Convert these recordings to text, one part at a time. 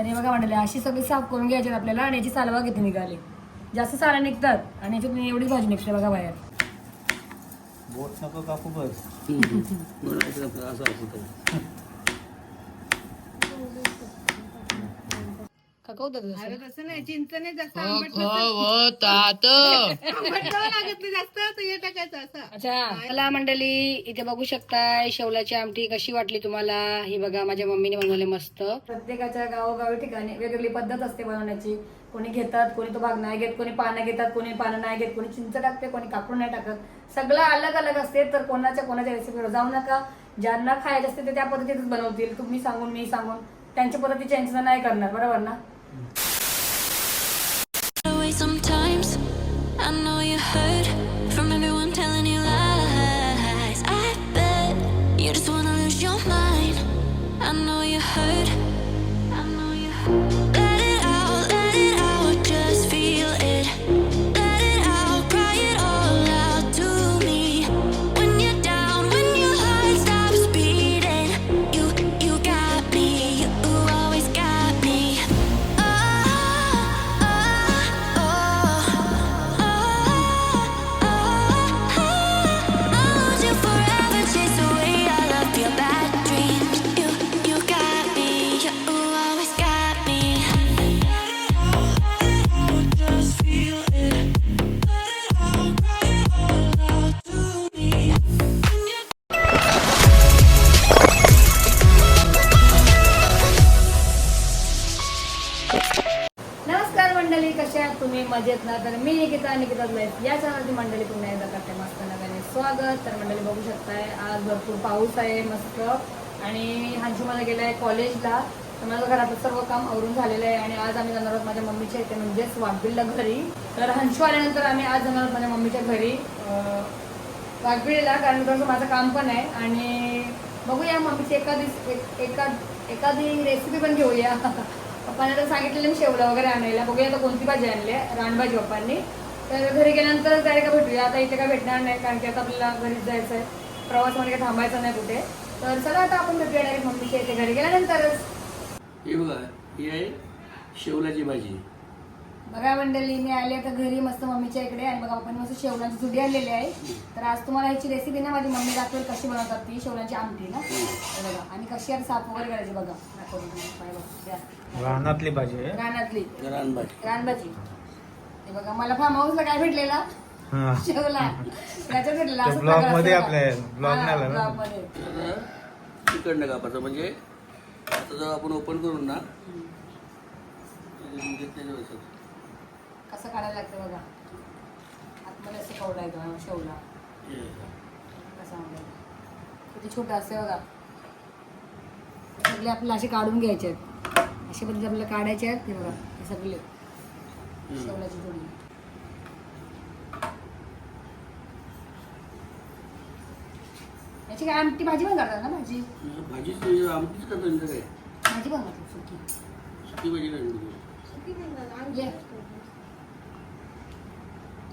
तर हे बघा म्हणले अशी सगळी साफ करून घ्यायची आपल्याला आणि याची सालवा किती निघाली. जास्त साला निघतात आणि याच्यातून एवढीच भाजी निघते बघा बाहेर. बोट नको कापू बस. असं होतं तसं? नाही चिंच नाही जास्त हो, आंबट हो, हो, तात. आंबट जावं लागत नाही जास्त तर हे टाकायचं असं. अच्छा चला मंडळी इथे बघू शकताय शेवलाची आमटी कशी वाटली तुम्हाला? ही बघा माझ्या मम्मीने बनवले मस्त. प्रत्येकाच्या गावोगावी ठिकाणी वेगवेगळी पद्धत असते बनवण्याची. कोणी घेतात कोणी तो भाग नाही घेत कोणी पानं घेतात कोणी पानं नाही घेत कोणी चिंच टाकते कोणी कापून नाही टाकत. सगळं अलग अलग असते तर कोणाच्या कोणाच्या रेसिपीवर जाऊ नका. ज्यांना खायचे असते ते त्या पद्धतीतच बनवतील. तुम्ही सांगून मी सांगून. त्यांच्या पद्धती चेंज नाही करणार बरोबर ना? तर मी निकिता लाईफ या चॅनलची मंडळी पुन्हा एकदा करते मस्त नव्याने स्वागत. तर मंडळी बघू शकताय आज भरपूर पाऊस आहे मस्त. आणि हांची मला गेला आहे कॉलेजला. तर माझं घरातलं सर्व काम आवरून झालेलं आहे आणि आज आम्ही जाणार आहोत माझ्या मम्मीच्या इथे म्हणजेच वाघबिलला घरी. तर हंशू आल्यानंतर आम्ही आज जाणार आहोत माझ्या मम्मीच्या घरी अं, कारण तसं माझं काम पण आहे. आणि बघूया मम्मीची एखादी एक- एका एखादी रेसिपी पण घेऊया. पप्पाने तर सांगितलेलं मी शेवला वगैरे आणायला. बघूया आता कोणती भाजी आणली आहे. रानभाजी पप्पांनी. तर घरी गेल्यानंतर डायरेक्ट भेटूया? आता इथे काय भेटणार नाही? कारण की आता आपल्याला घरीच जायचं आहे. प्रवासमध्ये काय थांबायचं नाही कुठे. तर चला आता आपण भेटूया डायरेक्ट मम्मीच्या इथे घरी. गेल्यानंतरच. हे बघा ही आहे शेवलाची भाजी. बघा मंडळी मी आले आता घरी मस्त मम्मीच्या इकडे आणि बघा आपण मस्त शेवलांची जुडी आणलेली आहे. तर आज तुम्हाला ह्याची रेसिपी ना माझी मम्मी दाखवेल कशी बनवतात ती शेवलांची आमटी ना. बघा आणि कशी आता साफ वगैरे करायची बघा. दाखवते तुम्हाला. पाय बघा. द्या. रानातली भाजी आहे. रानातली. रान भाजी रानभाजी. हे बघा मला फार्म हाऊसला काय भेटलेला? हा. शेवला. त्याच्यात भेटलेला ते असं सगळं मध्ये आपल्या तिकडनं कापायचं म्हणजे आता जर आपण ओपन करून ना म्हणजे. कसं काढायला लागतं बघा? आतमध्ये असं कवडा येतो शेवला. कसा म्हणजे? किती छोटा असते बघा. सगळे आपल्याला असे काढून घ्यायचे आहेत. असे पद्धती आपल्याला काढायचे आहेत हे बघा हे सगळे. शेवलाची जोडी. याची काय आमटी भाजी पण करतात ना भाजी? भाजीच म्हणजे आमटीच करतो म्हणजे काय भाजी पण करतात सुकी. सुकी भाजी काय ये.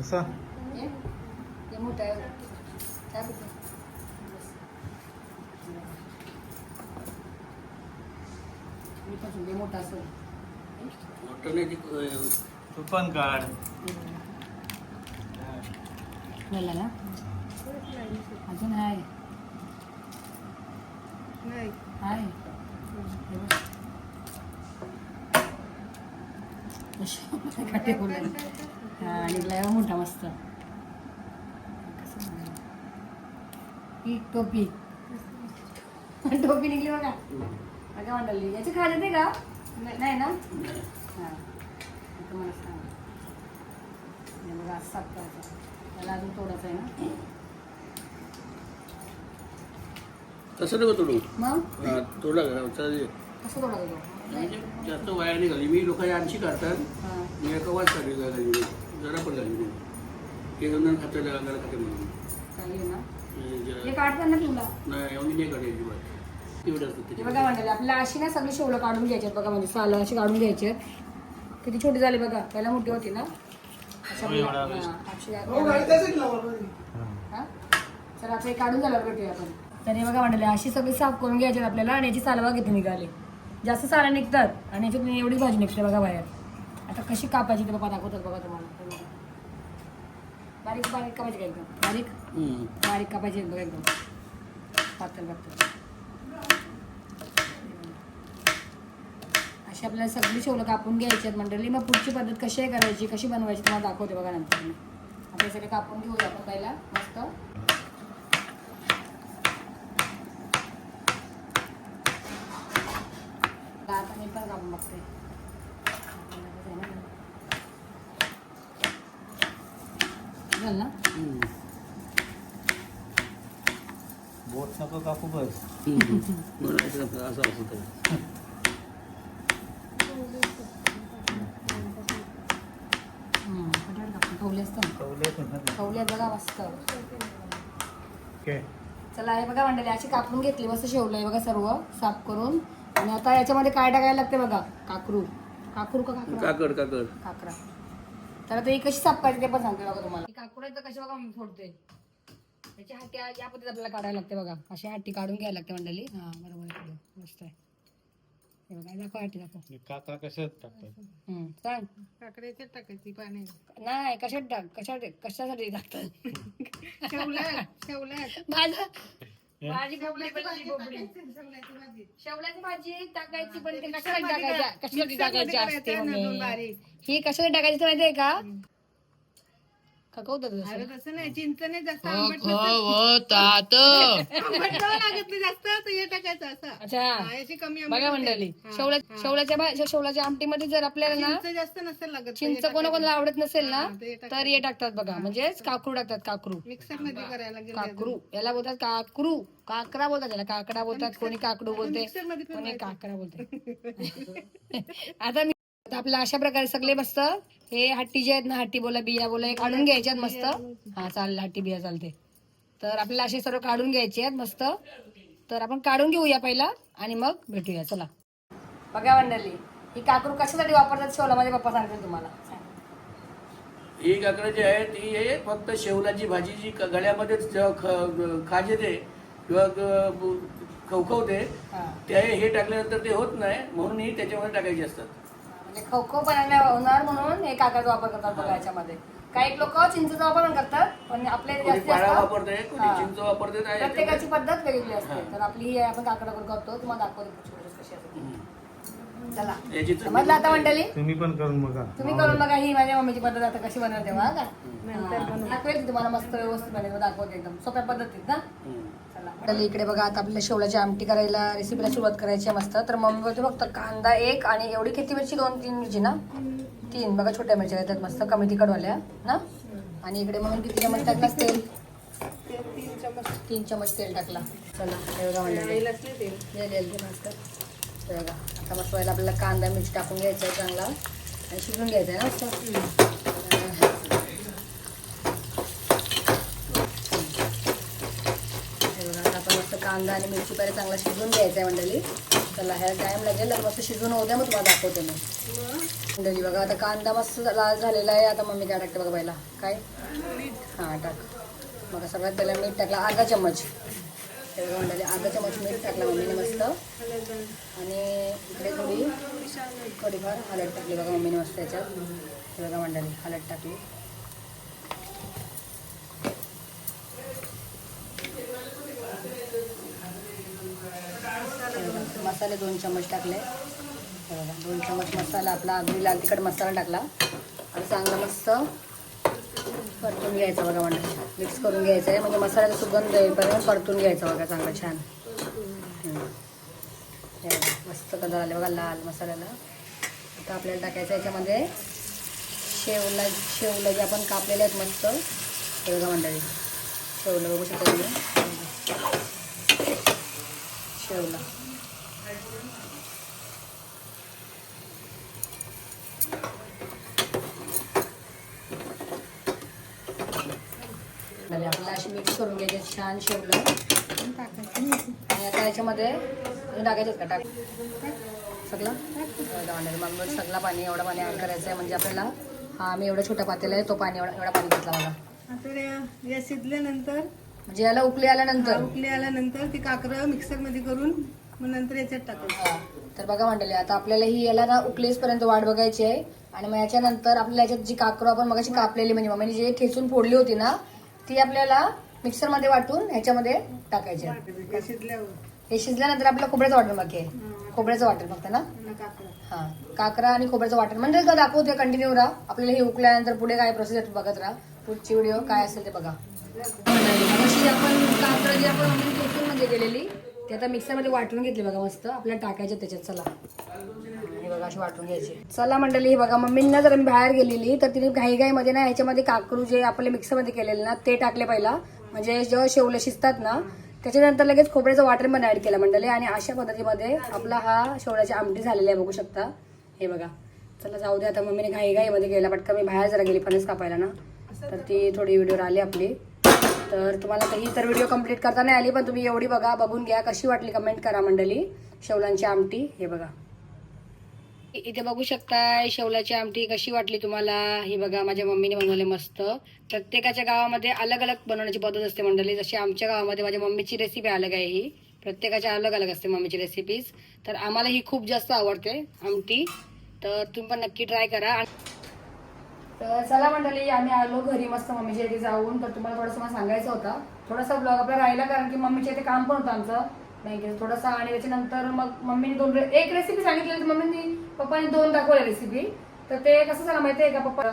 असं? ये. ये मोठं आहे. काय बोलतो? मी पण सुके मोठा असेल. मोठं नाही ती अं, तू पण काढ. झाला ना. अजून आहे आहे काटे मोठा मस्त. टोपी. टोपी निघली बघा. बघा मंडळी याची खाली ते का नाही ना? हा. मला असं साफ करायचं. त्याला अजून आहे ना. तसं नको तोडू मग? हा, तोडा का? चालेल. कसं थोडं म्हणजे जास्त वाया नाही घाली मी लोकांची आमची काढतात हां. मी एका वाज काढली नाही. जरा पण घाली नाही. दोन जण खाते म्हणून. चालेल ना. हे जरा- काढताना तुला? नाही एवढी नाही काढायची बात तेवढं असतं हे ते बघा आपल्याला अशी ना सगळी शेवलं काढून घ्यायची आहेत बघा म्हणजे साल अशी काढून घ्यायची आहेत. किती छोटी झाली बघा. पहिला मोठी होती ना. अशा हो? चला आता हे काढून झाल्यावर भेटूया आपण. तर हे बघा म्हणले अशी सगळी साफ करून घ्यायची आपल्याला आणि याची सालवा किती निघाली. जास्त सारा निघतात आणि याच्यातून एवढी भाजी निघते बघा बाहेर. आता कशी कापायची ते बाबा दाखवतात बघा तुम्हाला. बारीक बारीक कापायची का एकदम? बारीक. बारीक कापायची एकदम एकदम. पातळ पातळ. अशी आपल्याला सगळी शेवलं कापून घ्यायची आहेत मंडळी. मग पुढची पद्धत कशी आहे करायची कशी बनवायची तुम्हाला दाखवते बघा नंतर हे सगळे कापून घेऊया आपण पहिला. मस्त. आता मी पण कापून बघते. झालं ना. बोट नको कापू बस. असं असं ठेवले बघा मस्त. ओके. चला हे बघा मंडळी अशी कापून घेतली मस्त शेवलंय बघा सर्व साफ करून. आणि आता याच्यामध्ये काय टाकायला लागते बघा? काकरू. काकरू का काकरा काकड काकड. काकरा तर आता ही कशी साफ करायची ते पण सांगते बघा तुम्हाला. ही आहे तर कशी बघा मी फोडते. त्याची हाटी या पद्धतीत आपल्याला काढायला लागते बघा. अशी हाटी काढून घ्यायला लागते मंडळी. हा बरोबर. मस्त आहे. बघा दाखव हाटी दाखव काका कशात टाकतात? हम्म, सांग काकड्याच्यात टाकायची पाणी. नाही कशात टाक कशात कशासाठी टाकतात? शेवल्यात शेवल्यात. माझं माझी बोबडी बनली बोबडी. शेवल्याची भाजी. शेवल्याची भाजी टाकायची पण ते कशासाठी टाकायच्या कशासाठी टाकायची असते ही कशासाठी टाकायची ते माहितीये का? जसं. तसं नाही चिंच नाही जास्त हो, आंबट नसेल. आंबट जवळ लागत नाही जास्त तर टाकायचं असं. अच्छा. याची कमी आंबट बघा. मंडळी शेवल्या हा. शेवल्याच्या भा- शेवल्याच्या आमटीमध्ये जर आपल्याला ना चिंच जास्त नसेल लागत हे चिंच. कोणाकोणाला आवडत नसेल ना. तर हे टाकतात बघा. म्हणजेच काकरू टाकतात काकरू. मिक्सरमध्ये करायला गेले काकरू. याला बोलतात काकरू. काकरा बोलतात याला. काकडा बोलतात. कोणी काकडू बोलते मिक्सरमध्ये पण कोणी काकडा बोलते. आता आता आपल्या अशा प्रकारे सगळे मस्त हे हट्टी जे आहेत ना हट्टी बोला बिया बोला हे काढून घ्यायचे आहेत मस्त. हा चालेल हट्टी बिया चालते. तर आपल्याला असे सर्व काढून घ्यायचे आहेत मस्त. तर आपण काढून घेऊया पहिला आणि मग भेटूया. चला. बघा मंडळी ही काकरू कशासाठी वापरतात शेवलामध्ये पप्पा सांगते तुम्हाला. ही काकडं जी आहे ती हे फक्त शेवलाची भाजी जी क- गळ्यामध्ये ज- ख- खाज येते किंवा ग- खवखवते हा. ते हे टाकल्यानंतर ते होत नाही म्हणून ही त्याच्यामध्ये टाकायची असतात. म्हणजे खो खो बनायला होणार म्हणून हे काकाचा वापर करतात बघा याच्यामध्ये. काही लोक चिंचेचा वापर पण करतात पण आपले कोणी जास्तीत पाळा जास्त वापरते कोणी हा. चिंच वापरते काय प्रत्येकाची पद्धत वेगळी असते. हा. तर आपली ही आपण काकडाकडून करतो तुम्हाला दाखवते पुढची कशी असते हम्म. चला. याची चटणी समजलं आता मंडळी? तुम्ही पण करून बघा. तुम्ही करून बघा ही माझ्या मम्मीची पद्धत आता कशी बनवते बघा. का हा. दाखवेल तुम्हाला मस्त व्यवस्थित बनवते दाखवते एकदम सोप्या पद्धतीत ना. हम्म. मंडळी इकडे बघा आता आपल्याला शेवलाची आमटी करायला रेसिपीला सुरुवात करायची आहे मस्त. तर मम्मी बोलते फक्त कांदा एक आणि एवढी किती मिरची? दोन तीन मिरची ना? तीन. बघा छोट्या मिरच्या येतात मस्त कमी तिखटवाल्या ना? आणि इकडे म्हणून किती चमच टाकला तेल तीन चमच तीन चमच तेल टाकला. चला बघा आता मस्त व्हायला आपल्याला कांदा मिरची टाकून घ्यायचा आहे चांगला. आणि शिजून घ्यायचा आहे ना मस्त हे बघा आता आपण मस्त कांदा आणि मिरची पहिले चांगला शिजून घ्यायचा आहे मंडळी. त्याला ह्या टाईम लागेल. तर मस्त शिजून होऊ द्या मग तुम्हाला दाखवते मी. मंडळी बघा आता कांदा मस्त लाल झालेला आहे. आता मम्मी काय टाकते बघा पहिला. काय? हां टाक. मग सगळ्यात पहिला मीठ टाकला अर्धा चम्मच. हे बघा मंडळी अर्धा चम्मच मीठ टाकला मम्मीने मस्त. आणि इकडे थोडी थोडीफार हळद टाकली बघा मम्मीने मस्त याच्यात. हे बघा मंडळी हळद टाकली हे बघा, मसाले दोन चम्मच टाकले. बघा दोन चम्मच मसाला आपला अगदी लाल तिखट मसाला टाकला. आणि चांगला मस्त परतून घ्यायचा बघा मंडळी मिक्स करून घ्यायचं आहे. म्हणजे मसाल्याचा सुगंध येईपर्यंत परतून घ्यायचा बघा चांगला छान. हे मस्त कलर आले बघा लाल मसाल्याला. आता आपल्याला टाकायचं याच्यामध्ये शेवला शेवलं जे आपण कापलेले आहेत मस्त. हे बघा मंडळी शेवलं बघू शकतो शेवला. आपल्याला अशी मिक्स करून घ्यायची छान शेवलं आणि आता याच्यामध्ये टाकायचंच का? टाक. सगळं? मग सगळं पाणी एवढं पाणी ॲड करायचं आहे. म्हणजे आपल्याला हा मी एवढा छोटा पातेला आहे तो पाणी एवढा एवढा पाणी घेतला आता या- शिजल्यानंतर म्हणजे याला उकळी आल्यानंतर. उकली आल्यानंतर ती काकरं मिक्सरमध्ये करून मग नंतर याच्यात टाकायचं. तर बघा मंडळी आता आपल्याला ही याला ना उकलेस पर्यंत वाट बघायची आहे. आणि मग याच्यानंतर आपल्याला याच्यात जी काकरू आपण मगाशी कापलेली म्हणजे मम्मीने जे ठेचून फोडली होती ना ती आपल्याला मिक्सरमध्ये वाटून ह्याच्यामध्ये टाकायची. हे शिजल्यानंतर आपल्याला खोबऱ्याचं वाटण बाकी आहे. खोबऱ्याचं वाटण फक्त ना? हा. काकरा आणि खोबऱ्याचं वाटण. म्हणजे का दाखवते कंटिन्यू राहा आपल्याला हे उकल्यानंतर पुढे काय प्रोसेस बघत राहा. पुढची व्हिडिओ काय असेल ते बघा. आपण काकरा जी आपण म्हणजे केलेली ते आता मिक्सरमध्ये वाटून घेतली बघा मस्त. आपल्याला टाकायचे त्याच्यात चला. हे बघा अशी वाटून घ्यायची. चला मंडळी हे बघा मम्मींना जर मी बाहेर गेलेली तर तिने घाईघाईमध्ये ना ह्याच्यामध्ये काकरू जे आपले मिक्सरमध्ये केलेले ना ते टाकले पहिला. म्हणजे जेव्हा शेवले शिजतात ना त्याच्यानंतर लगेच खोबऱ्याचं वाटर पण ऍड केलं मंडळी. आणि अशा पद्धतीमध्ये आपला हा शेवळ्याची आमटी झालेली आहे बघू शकता. हे बघा. चला जाऊ दे आता. मम्मीने घाईघाईमध्ये गेला पटकन मी बाहेर जरा गेली फणस कापायला ना. तर ती थोडी व्हिडिओ आली आपली. तर तुम्हाला तर ही तर व्हिडिओ कंप्लीट करता नाही आली पण तुम्ही एवढी बघा बघून घ्या कशी वाटली कमेंट करा मंडळी. शेवलांची आमटी हे बघा. इथे बघू शकताय शेवलाची आमटी कशी वाटली तुम्हाला? ही बघा माझ्या मम्मीने बनवले मस्त. प्रत्येकाच्या गावामध्ये अलग अलग बनवण्याची पद्धत असते मंडळी. जशी आमच्या गावामध्ये माझ्या मम्मीची रेसिपी अलग आहे ही. प्रत्येकाच्या अलग अलग असते मम्मीची रेसिपीज तर आम्हाला ही खूप जास्त आवडते आमटी. तर तुम्ही पण नक्की ट्राय करा. तर चला मंडळी आम्ही आलो घरी मस्त मम्मीच्या इथे जाऊन. तर तुम्हाला थोडंसं मला सांगायचं होतं. थोडासा ब्लॉग आपला राहिला कारण की मम्मीच्या इथे काम पण होतं आमचं. बँकेचं थोडासा आणि त्याच्यानंतर मग मम्मीने दोन एक रेसिपी सांगितली होती मम्मीने. पप्पाने दोन दाखवल्या रेसिपी तर ते कसं झालं माहिती आहे का पप्पा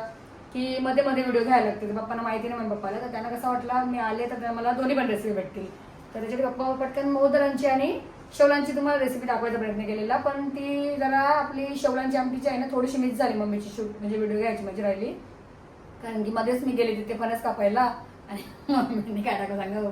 की मध्ये मध्ये व्हिडिओ घ्यायला लागते. पप्पांना माहिती नाही मग पप्पाला. तर त्यांना कसं वाटलं मी आले तर मला दोन्ही पण रेसिपी भेटतील. तर त्याच्यात पप्पा पटकन मोदरांची आणि शेवलांची तुम्हाला रेसिपी दाखवायचा प्रयत्न केलेला पण ती जरा आपली शेवलांची आमटीची आहे ना थोडीशी मिस झाली मम्मीची शूट म्हणजे व्हिडिओ घ्यायची म्हणजे राहिली. कारण की मध्येच मी गेले तिथे फणस कापायला आणि मम्मीने काय टाका सांगा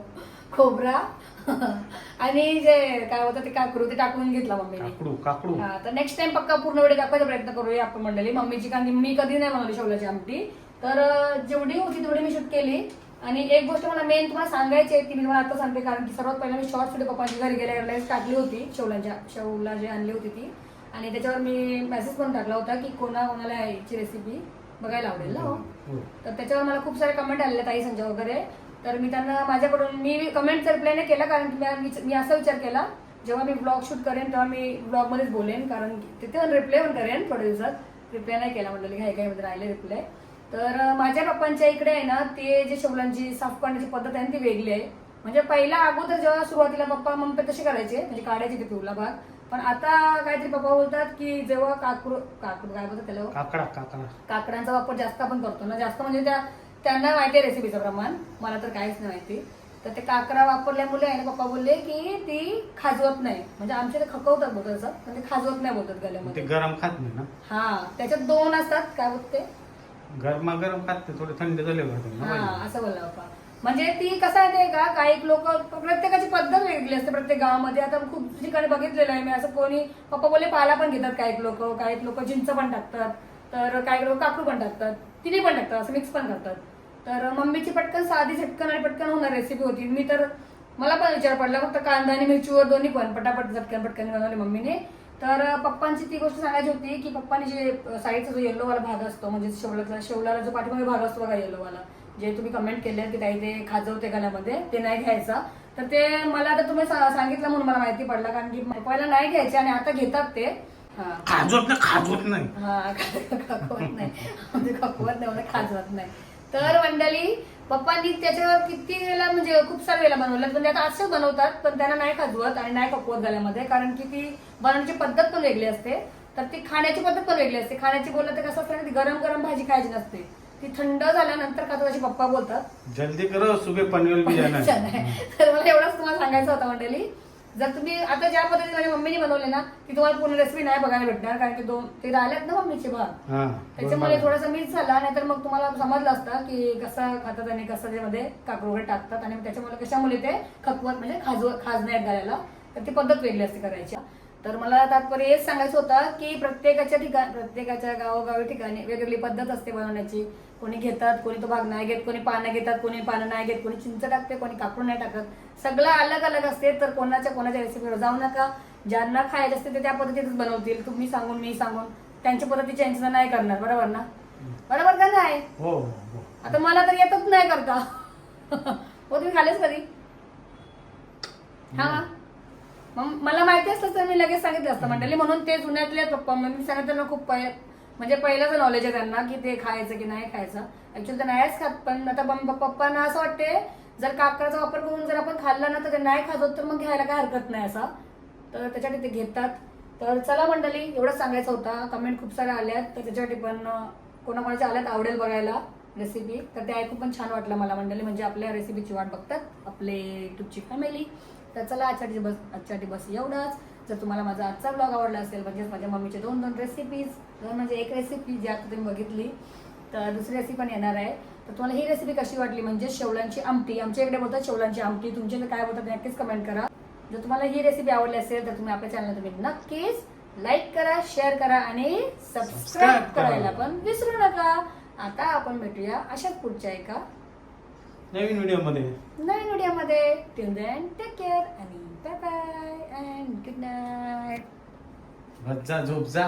खोबरा. आणि जे काय होतं ते काकरू ते टाकून घेतला मम्मीने. काकडू काकडू हा तर नेक्स्ट टाइम पक्का पूर्ण वेळ दाखवायचा प्रयत्न करूया आपण मंडळी. मम्मीची कारण मी कधी नाही बनवली शेवल्याची आमटी. तर जेवढी होती तेवढी मी शूट केली. आणि एक गोष्ट मला मेन तुम्हाला सांगायची आहे ती मी तुम्हाला आता सांगते कारण की सर्वात पहिला मी शॉर्ट व्हिडिओ पप्पांच्या घरी गेल्या लगेच टाकली होती शेवलांच्या शेवला जी आणली होती ती. आणि त्याच्यावर मी मेसेज पण टाकला होता की कोणा कोणाला याची रेसिपी बघायला आवडेल ना हो. हो. तर त्याच्यावर मला खूप सारे कमेंट आलेले ताई संजय वगैरे. तर मी त्यांना माझ्याकडून मी कमेंटचा रिप्लाय नाही केला कारण की मी- असा विचार केला जेव्हा मी ब्लॉग शूट करेन तेव्हा मी ब्लॉग मध्येच बोलेन कारण की तिथे रिप्लाय पण करेन थोड्या दिवसात. रिप्लाय नाही केला म्हटलं घाई घाईमध्ये राहिले रिप्लाय तर माझ्या पप्पांच्या इकडे आहे ना ते जे शेवलांची साफ करण्याची पद्धत आहे ना ती वेगळी आहे. म्हणजे पहिला अगोदर जेव्हा सुरुवातीला पप्पा मम्मी तसे करायचे म्हणजे काढायचे ते पिवला भाग. पण आता काहीतरी पप्पा बोलतात की जेव्हा काकरू काकरू काय बोलतात त्याला? काकडा काकडा. काकडांचा वापर जास्त आपण करतो ना. जास्त म्हणजे त्या त्यांना माहिती आहे रेसिपीचं प्रमाण. मला तर काहीच नाही माहिती. तर ते काकडा वापरल्यामुळे आहे ना पप्पा बोलले की ती खाजवत नाही. म्हणजे आमच्या ते खकवतात बोलतात असं पण ते खाजवत नाही बोलतात ते गल्यामध्ये. गरम खात नाही ना? हा त्याच्यात दोन असतात. काय बोलते गरमा गरम खात थोडे थंड झाले होते हा. असं बोलला म्हणजे ती कसं आहे ते का काही लोक प्रत्येकाची पद्धत वेगळी असते प्रत्येक गावामध्ये. आता खूप ठिकाणी बघितलेलं आहे मी असं कोणी पप्पा बोलले पाला पण घेतात काही लोक काही लोक चिंच पण टाकतात. तर काही लोक काकू पण टाकतात तिन्ही पण टाकतात असं मिक्स पण करतात. तर मम्मीची पटकन साधी झटकन आणि पटकन होणार रेसिपी होती. मी तर मला पण विचार पडला फक्त कांदा आणि मिरचीवर दोन्ही पण पटापट झटकन पटकन बनवले मम्मीने. तर पप्पांची ती गोष्ट सांगायची होती की पप्पाने जे साईडचा जो येल्लो वाला भाग असतो म्हणजे शेवलाचा शेवलाला जो पाठीमागे भाग असतो बघा येल्लो वाला जे तुम्ही कमेंट केले की काही ते खाजवते गल्यामध्ये ते नाही घ्यायचं. तर ते मला आता तुम्ही सांगितलं म्हणून मला माहिती पडलं कारण की पहिला नाही घ्यायचे आणि आता घेतात ते. खाजवत नाही खाजवत नाही. हा नाही. खपवत नाही म्हणजे खाजवत नाही. तर मंडळी पप्पांनी त्याच्यावर किती वेळेला म्हणजे खूप सारे वेळेला बनवलं. म्हणजे आता असं बनवतात पण त्यांना नाही खाजवत आणि नाही खपवत गल्यामध्ये कारण की ती बनवण्याची पद्धत पण वेगळी असते. तर ती खाण्याची पद्धत पण वेगळी असते. खाण्याची बोललं तर कसं असतं ना ती गरम गरम भाजी खायची नसते. ती थंड झाल्यानंतर खातात असे पप्पा बोलतात? जल्दी करो सुबह पनवेल भी जाना है. तर मला एवढंच तुम्हाला सांगायचं होतं मंडळी. जर तुम्ही आता ज्या पद्धतीने माझ्या मम्मीने बनवले ना ती तुम्हाला पूर्ण रेसिपी नाही बघायला भेटणार कारण की दोन ते राहिल्यात ना मम्मीचे भाग हा त्याच्यामुळे. थोडासा मिस झाला नाहीतर मग तुम्हाला समजलं असतं की कसं खातात आणि कसं त्यामध्ये काकरू वगैरे टाकतात. आणि त्याच्यामुळे कशामुळे ते खपवत म्हणजे खाजव खाजण्यात घालायला. तर ती पद्धत वेगळी असते करायची. तर मला तात्पर्य हेच सांगायचं होतं की प्रत्येकाच्या ठिकाण प्रत्येकाच्या गावोगावी ठिकाणी वेगवेगळी पद्धत असते बनवण्याची. कोणी घेतात कोणी तो भाग नाही घेत कोणी पानं घेतात कोणी पानं नाही घेत कोणी चिंच टाकते कोणी काकून नाही टाकत. सगळं अलग अलग असते तर कोणाच्या कोणाच्या रेसिपीवर जाऊ नका. ज्यांना खायचे असते ते त्या पद्धतीतच बनवतील. तुम्ही सांगून मी सांगून. त्यांच्या पद्धतीची यांचं नाही करणार बरोबर ना? बरोबर का नाही? हो हो. आता मला तर येतच नाही करता. हो तुम्ही खाल्लेच कधी? हा? मग मला माहिती असलं तर मी लगेच सांगितलं असतं मंडळी. म्हणून ते जुन्यातले पप्पा मी सांगितलं खूप पहि- म्हणजे पहिलंच नॉलेज आहे त्यांना की ते खायचं की नाही खायचं. ऍक्च्युली ते नाहीच खात पण आता पप्पांना असं वाटते जर काकराचा वापर करून जर आपण खाल्ला ना तर ते नाही खात तर मग घ्यायला काय हरकत नाही असा. तर त्याच्यासाठी ते घेतात. तर चला मंडळी एवढंच सांगायचं होता. कमेंट खूप साऱ्या आल्यात तर त्याच्यासाठी पण कोणाकोणाच्या आल्यात आवडेल बघायला रेसिपी तर ते ऐकून पण छान वाटलं मला मंडळी. म्हणजे आपल्या रेसिपीची वाट बघतात आपले युट्यूबची फॅमिली तर चला आजसाठी बस आजसाठी बस एवढंच. जर तुम्हाला माझा आजचा ब्लॉग आवडला असेल म्हणजेच माझ्या मम्मीचे दोन दोन रेसिपीज दोन म्हणजे एक रेसिपी जी आता तुम्ही बघितली तर दुसरी रेसिपी पण येणार आहे. तर तुम्हाला ही रेसिपी कशी वाटली म्हणजे शेवलांची आमटी आमच्या इकडे बोलतात शेवलांची आमटी तुमच्या काय बोलतात नक्कीच कमेंट करा. जर तुम्हाला ही रेसिपी आवडली असेल तर तुम्ही आपल्या चॅनलला तुम्ही नक्कीच लाईक करा शेअर करा आणि सबस्क्राईब. करायला पण विसरू नका. आता आपण भेटूया अशाच पुढच्या एका नवीन व्हिडिओमध्ये नवीन व्हिडिओमध्ये. टिल देन टेक केअर आणि bye bye and good night झोप जा.